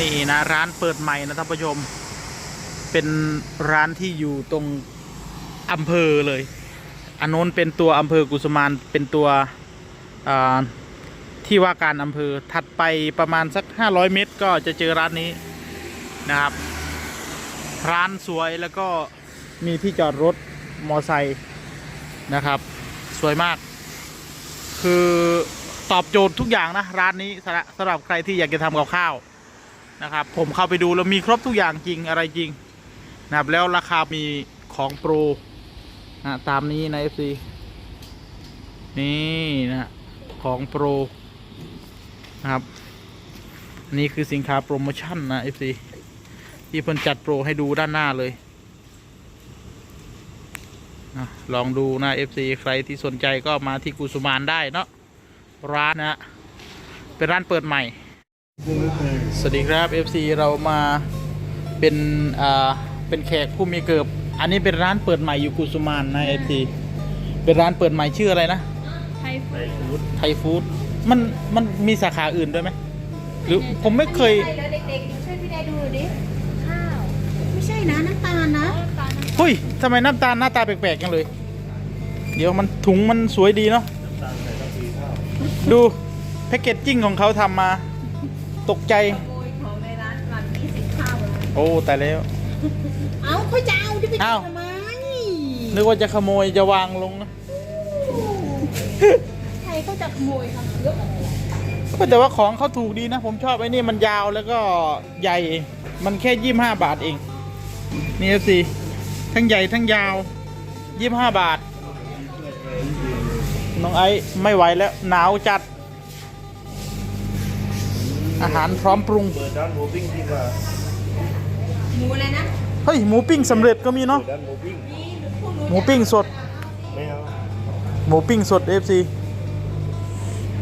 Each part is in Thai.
นี่นะร้านเปิดใหม่นะท่านผู้ชม เป็นร้านที่อยู่ตรงอำเภอเลยอันโน้นเป็นตัวอำเภอกุสุมานเป็นตัวที่ว่าการอำเภอถัดไปประมาณสัก 500 เมตร ก็จะเจอร้านนี้นะครับ ร้านสวยแล้วก็มีที่จอดรถมอไซค์นะครับ สวยมาก คือตอบโจทย์ทุกอย่างนะ ร้านนี้สำหรับสำหรับใครที่อยากจะทำกับข้าว นะครับ ผมเข้าไปดูแล้วมีครบทุกอย่างจริงอะไรจริงนะครับ แล้วราคามีของโปรนะตามนี้นะ FC นี่นะของโปรนะครับ นี่คือสินค้าโปรโมชั่นนะ FC ที่เพิ่นจัดโปรให้ดูด้านหน้าเลยนะลองดูนะ FC ใครที่สนใจก็มาที่กุสุมานได้เนาะร้านนะเป็นร้านเปิดใหม่ สวัสดีครับ FC เรามาเป็นอ่าเป็นแขกผู้มีเกิบ อันนี้เป็นร้านเปิดใหม่อยู่กุสุมานนะ FC เป็นร้านเปิดใหม่ชื่ออะไรนะ ไทยฟู้ดไทยฟู้ดมันมันมีสาขาอื่นด้วยไหมหรือผมไม่เคย ใช่แล้วเด็กๆช่วยพี่นายดูหน่อยดิ ข้าว ไม่ใช่นะน้ำตาลนะตาลเฮ้ยทำไมน้ำตาลหน้าตาแปลกๆกันเลย เดี๋ยวมันถุงมันสวยดีเนาะดูแพคเกจจิ้งของเขาทำมา ตกใจขโมยของในร้านร้านนี้สินข้าวเลยโอ้แต่แล้ว เอาเขาจะเอาดิไปอ้าวทำไมนึกว่าจะขโมยจะวางลงนะใครเขาจะขโมยทำเยอะอะไรก็แต่ว่าของเขาถูกดีนะ ผมชอบไอ้นี่มันยาวแล้วก็ใหญ่ มันแค่ยี่ห้าบาทเอง นี่สิทั้งใหญ่ทั้งยาวยี่ห้าบาท น้องไอ้ไม่ไหวแล้วหนาวจัด อาหารพร้อมปรุงเปิดร้านหมูปิ้งดีกว่าหมูอะไรนะเฮ้ยหมูปิ้งสำเร็จก็มีเนาะเปิดร้านหมูปิ้งนี่พวกหนูหมูปิ้งสด ไม่เอาหมูปิ้งสด FC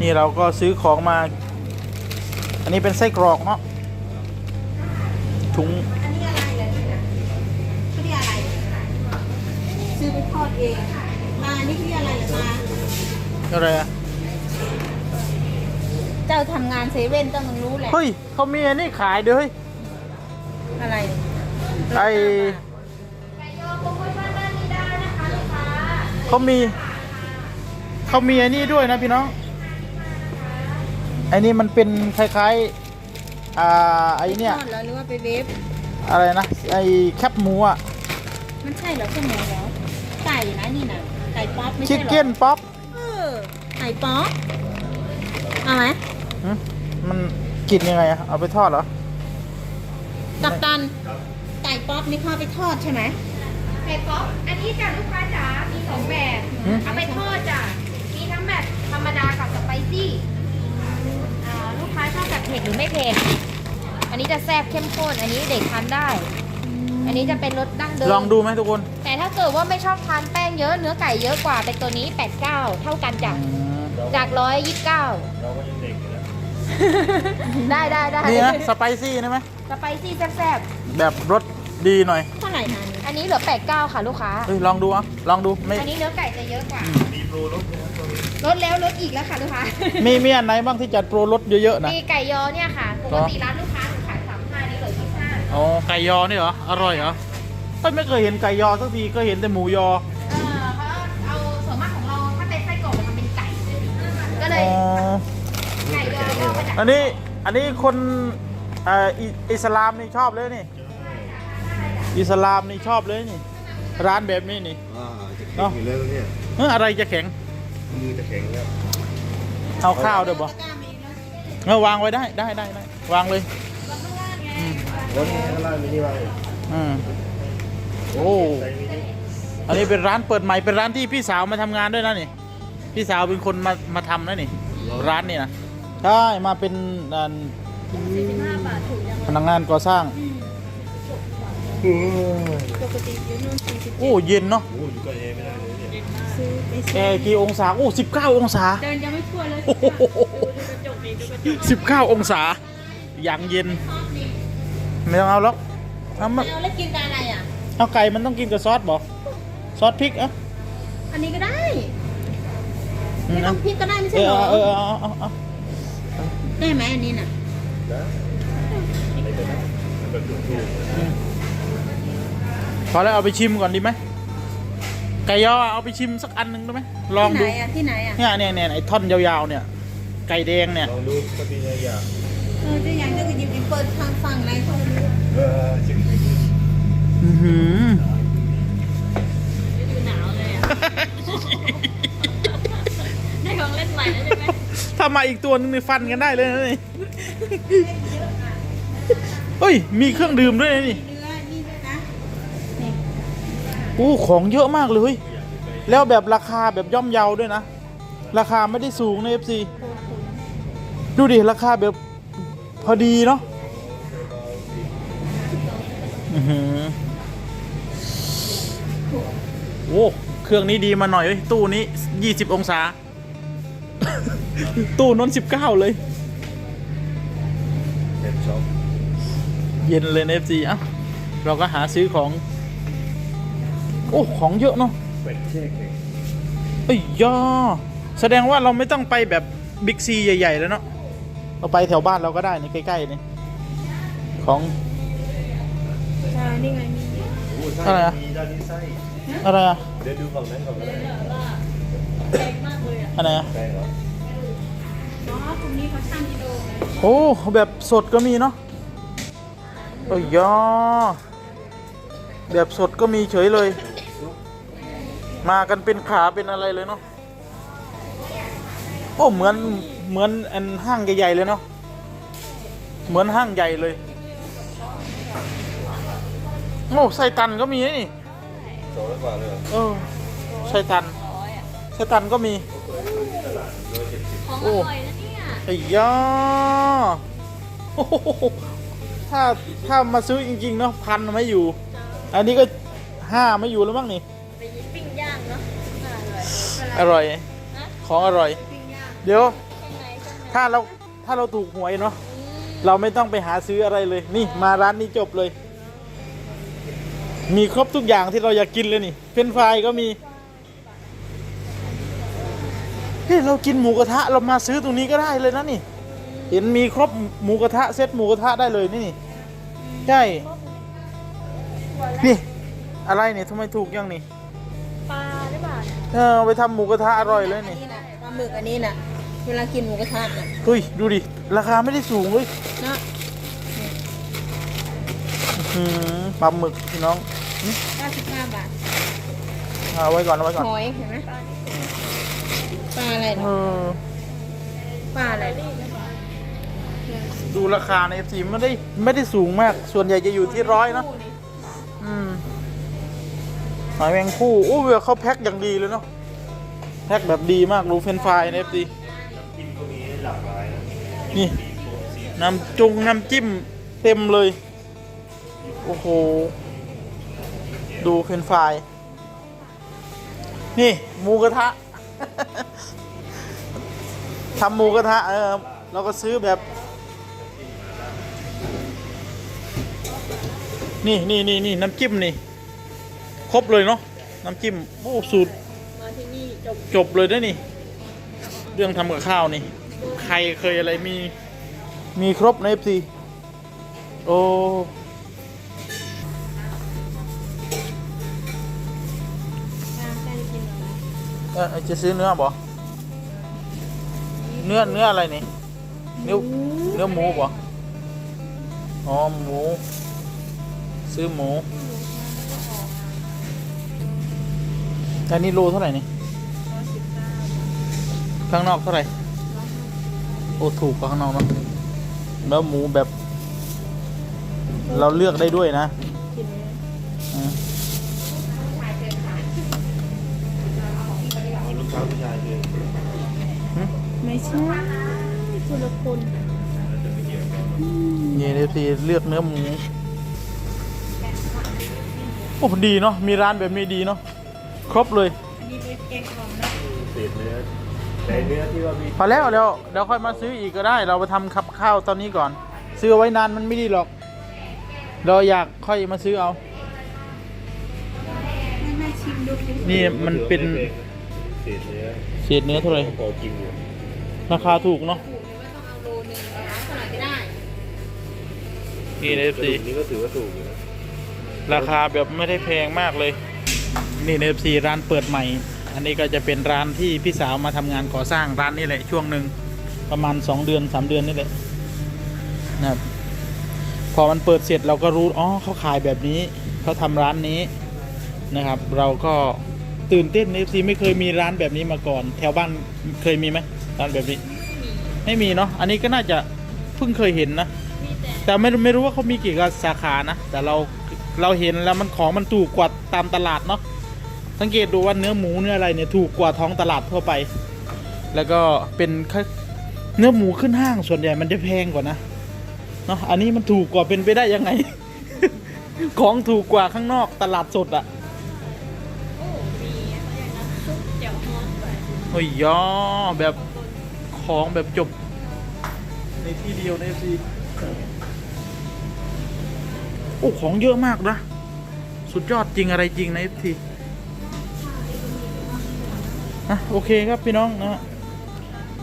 นี่เราก็ซื้อของมา อันนี้เป็นไส้กรอกเนาะถุงอันนี้อะไรเหรอนี่นะเขาเรียกอะไรซื้อไปทอดเองมาอันนี้เขาเรียกอะไรเหรอมาอะไรอะ เจ้าทำงานเซเว่นต้องรู้แหละ เฮ้ยเขามีอันนี้ขายด้วยอะไรไอเขามี เขามีอันนี้ด้วยนะพี่น้องไอ้นี่มันเป็นคล้ายๆ อ่าไอ้เนี่ยทอดแล้วหรือว่าไปเวฟ อะไรนะไอ้แคบหมูอะมันใช่เหรอแค่หมูเหรอไก่นะนี่นะไก่ป๊อปไม่ชิใช่คเหรอเก้นป๊อปเออไก่ป๊อป เอาไหมหึมันกินยังไงอะเอาไปทอดเหรอ กับตันไก่ป๊อปนี่เข้าไปทอดใช่ไหมไข่ป๊อปอันนี้จ้ะลูกค้าจ๋า มีสองแบบ หืม เอาไปทอดจ้ะ มีทั้งแบบธรรมดากับสไปซี่อ่าลูกค้าชอบแบบเผ็ดหรือไม่เผ็ด อันนี้จะแซ่บเข้มข้น อันนี้เด็กทานได้ อันนี้จะเป็นรสดั้งเดิม ลองดูไหมทุกคนแต่ถ้าเกิดว่าไม่ชอบทานแป้งเยอะ เนื้อไก่เยอะกว่าเป็นตัวนี้ 89 เท่ากันจ้ะ อืม จาก129เราก็ยังเด็กอยู่นะได้ได้ได้นี่นะสไปซี่นะไหมสไปซี่แซ่บแบบรสดีหน่อยเท่าไหร่นะอันนี้ๆอันนี้เหลือ89ค่ะลูกค้า เฮ้ยลองดูอะลองดูไม่อันนี้เนื้อไก่จะเยอะกว่า มีโปรลดนะตอนนี้ลดแล้วลดอีกแล้วค่ะลูกค้า มีมีอันไหนบ้างที่จัดโปรลดเยอะๆนะ มีไก่ยอเนี่ยค่ะ ปกติร้านลูกค้าหนูขายสามห้านี่เหลือยี่ห้าอ๋อไก่ยอนี่เหรอ อร่อยเหรอเฮ้ยไม่เคยเห็นไก่ยอสักทีก็เห็นแต่หมูยอเออ เลยอ๋อไก่ยอย่อมาจากอันนี้อันนี้คนเอ่ออิอิสลามนี่ชอบเลยนี่ อิสลามนี่ชอบเลยนี่ ร้านแบบนี้นี่ อ่าจะแข็งอยู่แล้วเนี่ยเอ้ออะไรจะแข็ง มือจะแข็งแล้วเอาข้าวด้วยบ่เออวางไว้ได้ได้ได้ได้วางเลยอืมรถข้างล่างมีนี่วางอยู่อืมโอ้ ใส่มินิอันนี้เป็นร้านเปิดใหม่เป็นร้านที่พี่สาวมาทำงานด้วยนะนี่ พี่สาวเป็นคนมามาทำนะนี่ ร้านนี่นะใช่มาเป็นอ่าพนักงานก่อสร้างโอ้ปกติอยู่นู่นสี่สิบโอ้เย็นเนาะโหอยู่กับเอไม่ได้เลยเนี่ยซื้อไปแอร์กี่องศาโอ้สิบเก้าองศา เดินยังไม่ทั่วเลยโอ้โห ดูกระจกนี่ดูกระจกสิบเก้าองศาอย่างเย็น ไม่ต้องเอาหรอกเอามาเอาแล้วกินกับอะไรอะ เอาไก่มันต้องกินกับซอสบอกซอสพริกเอะอันนี้ก็ได้ ไม่ต้องพริกก็ได้ไม่เอใช่อเหรอเออเอาเอาเอาเอาได้ไหมอันนี้น่ะนะอะไรเลยนะมันแบบถูกพอแล้วเอาไปชิมก่อนดีไหมไก่ยอเอาไปชิมสักอันหนึ่งได้ไหมลองที่ไหนดูอะที่ไหนอะเนี่ยเนี่ยเนี่ยไอ้ท่อนยาวๆเนี่ย ไก่แดงเนี่ยๆลองดูก็ดีนะอย่างเออจะยังจะหยิบหยิบเปิดทางฝั่งไหนเขาไม่รู้เออชิมอือหือดูหนาวเลยอะ ได้ของเล่นใหม่แล้วใช่ไหมถ้ามาอีกตัวนึงในฟันกันได้เลยนะนี่เฮ้ย มีเครื่องดื่มด้วยนะนี่เนื้อนี่ด้วยนะนี่อู้ของเยอะมากเลยเฮ้ยแล้วแบบราคาแบบย่อมเยาด้วยนะ ราคาไม่ได้สูงใน FC ดูดิ ราคาแบบพอดีเนาะอื้อหือโอ้ เครื่องนี้ดีมาหน่อยเว้ยตู้นี้ 20 องศา ตู้น้น19เลยเห็ดช็อปเย็นเลยใน FC อะเราก็หาซื้อของ โอ้ ของเยอะเนาะเป็ดเช็คเองเอ้ยย่อแสดงว่าเราไม่ต้องไปแบบบิ๊กซีใหญ่ ๆ แล้วเนาะเราไปแถวบ้านเราก็ได้นี่ใกล้ ๆ นี่ ของ ใช่นี่ไงมีโอ้ไส้อะไรอะ มีด้านนี้ไส้อะไรอะเดี๋ยวดูฝั่งนั้นก่อนก็ได้อะไรอะแป้งเหรออ๋อตรง นี้เขาช่งกิโลโอ้แบบสดก็มีเนาะเอ้ยอแบบสดก็มีเฉยเลย มากันเป็นขาเป็นอะไรเลยเนาะโอ้เหมือนเหมือนอันห้างใหญ่ๆเลยเนาะเหมือนห้างใหญ่เลยโอ้ไส้ตันก็มีนี่สองร้อยกว่าเลยเออไส้ตันไส้ตันก็มีของอโอ้ร่อยนะ ไอ้ยาโอ้โหถ้าถ้ามาซื้อจริงๆเนาะพันไม่อยู่ อันนี้ก็ห้าไม่อยู่แล้วมั้งนี่ไปปิ้งย่างเนาะอร่อยของอร่อย เดี๋ยว ถ้าเราถ้าเราถูกหวยเนาะเราไม่ต้องไปหาซื้ออะไรเลย นี่มาร้านนี้จบเลย มีครบทุกอย่างที่เราอยากกินเลยนี่เฟรนฟรายก็มี เฮ้ยเรากินหมูกระทะเรามาซื้อตรงนี้ก็ได้เลยนะนี่ เห็นมีครบหมูกระทะเซตหมูกระทะได้เลยนี่ใช่นี่อะไรนี่ทำไมถูกยังนี่ปลาหรือเปล่าเนี่ยเออเอาไปทำหมูกระทะอร่อยเลยอันนี่นี้น่ะปลาหมึกอันนี้น่ะเวลากินหมูกระทะน่ะเฮ้ยดูดิราคาไม่ได้สูงเลยเนาะอื้อหือปลาหมึกพี่น้อง 95 บาท เอาไว้ก่อนเอาไว้ก่อนหอยเห็นไหมปลาอะไรเอเนาะอปลาอะไรดูราคาใน FC ไม่ได้ไม่ได้สูงมาก ส่วนใหญ่จะอยู่ที่ร้อยเนอะอืมหอยแมงคู่โอ้เวลเขาแพ็คอย่างดีเลยเนาะแพ็คแบบดีมากรูเฟรนช์ฟรายใน FC กินก็มีหลากหลายนะนี่น้ำจุงน้ำจิ้มเต็มเลย โอ้โห ดูเฟรนช์ฟรายนี่หมูกระทะทำหมูกระทะเออเราก็ซื้อแบบ นี่นี่นี่นี่น้ำจิ้มนี่ ครบเลยเนาะน้ำจิ้มโอ้สูตรมาที่นี่จบเลยนะนี่ เรื่องทำกับข้าวนี่ ใครเคยอะไรมี มีครบใน FC โอ้ เออจะซื้อเนื้อบ่เนื้อเนื้ออะไรนี่เนื้อเนื้อหมูบ่อ๋อหมู ซื้อหมูอันนี้โลเท่าไหร่นี่ข้างนอกเท่าไหร่โอ้ถูกกว่าข้างนอกเนอะแล้วหมูแบบ เราเลือกได้ด้วยนะอืม เอาลูกค้าผู้ชายคือ ไม่ ใช่คนละคนนี่เอฟซีเลือกเนื้อหมูโอ้ดีเนาะมีร้านแบบนี้ดีเนาะครบเลยอันนี้เป็นแกงอ่อมนะเศษเนื้อแต่เนื้อที่ว่ามีพอแล้วแล้วเดี๋ยวค่อยมาซื้ออีกก็ได้ เราไปทำขับข้าวตอนนี้ก่อน ซื้อเอาไว้นานมันไม่ดีหรอก เราอยากค่อยมาซื้อเอาให้แม่ชิมดูสิ นี่มันเป็นเศษเนื้อเศษเนื้อเท่าไหร่ พอกินอยู่ ราคาถูกเนาะถูกเลยว่าต้องเอาโลนึงเอาเท่าไหร่ก็ได้นี่ในเอฟซีนี่ก็ถือว่าถูกอยู่นะราคาแบบไม่ได้แพงมากเลย นี่ในเอฟซีร้านเปิดใหม่ อันนี้ก็จะเป็นร้านที่พี่สาวมาทำงานก่อสร้างร้านนี่แหละช่วงหนึ่งประมาณ 2 เดือน 3 เดือนนี่แหละนะครับพอมันเปิดเสร็จเราก็รู้อ๋อเขาขายแบบนี้เขาทำร้านนี้นะครับ เราก็ตื่นเต้นในเอฟซีไม่เคยมีร้านแบบนี้มาก่อน แถวบ้านเคยมีไหม ร้านแบบนี้ ไม่มีเนาะ อันนี้ก็น่าจะเพิ่งเคยเห็นนะ แต่ไม่รู้ไม่รู้ว่าเขามีกี่สาขานะ แต่เราเราเห็นแล้วมันของมันถูกกว่าตามตลาดเนาะ สังเกตดูว่าเนื้อหมูเนื้ออะไรเนี่ยถูกกว่าท้องตลาดทั่วไป แล้วก็เป็นแค่เนื้อหมูขึ้นห้างส่วนใหญ่มันจะแพงกว่านะ เนาะ อันนี้มันถูกกว่าเป็นไปได้ยังไง ของถูกกว่าข้างนอกตลาดสดอะโอ้มีอะไรอย่างนั้นซุปเจียวฮ้อนด้วยโอ้ยยอแบบ ของแบบจบ ในที่เดียวในซีโอ้ของเยอะมากนะ สุดยอดจริงอะไรจริงในทีอะโอเคครับพี่น้องนะฮะ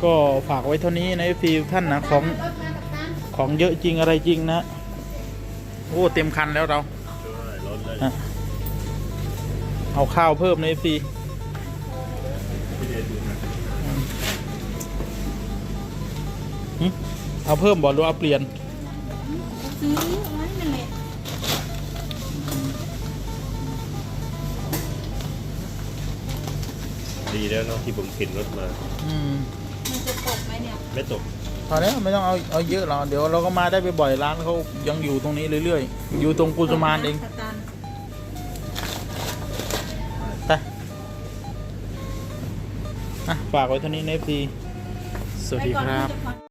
ก็ฝากไว้เท่านี้ในทีท่านนะของรถมากับตันของเยอะจริงอะไรจริงนะ โอ้เต็มคันแล้วเราด้วยรถเลยอะเอาข้าวเพิ่มในทีพี่เดชดู นะเอาเพิ่มบอลหรือเอาเปลี่ยน ซื้อเอาไว้นั่นแหละดีแล้วเนาะที่ผมเข็นรถมา อืมมันจะตกไหมเนี่ยไม่ตกพอแล้วไม่ต้องเอาเอาเยอะหรอกเดี๋ยวเราก็มาได้บ่อยๆร้านเขายังอยู่ตรงนี้เรื่อยๆ อยู่ตรงกุสมานเองกับตันไปอะฝากไว้เท่านี้ในฟีสวัสดีครับไปก่อนที่จะ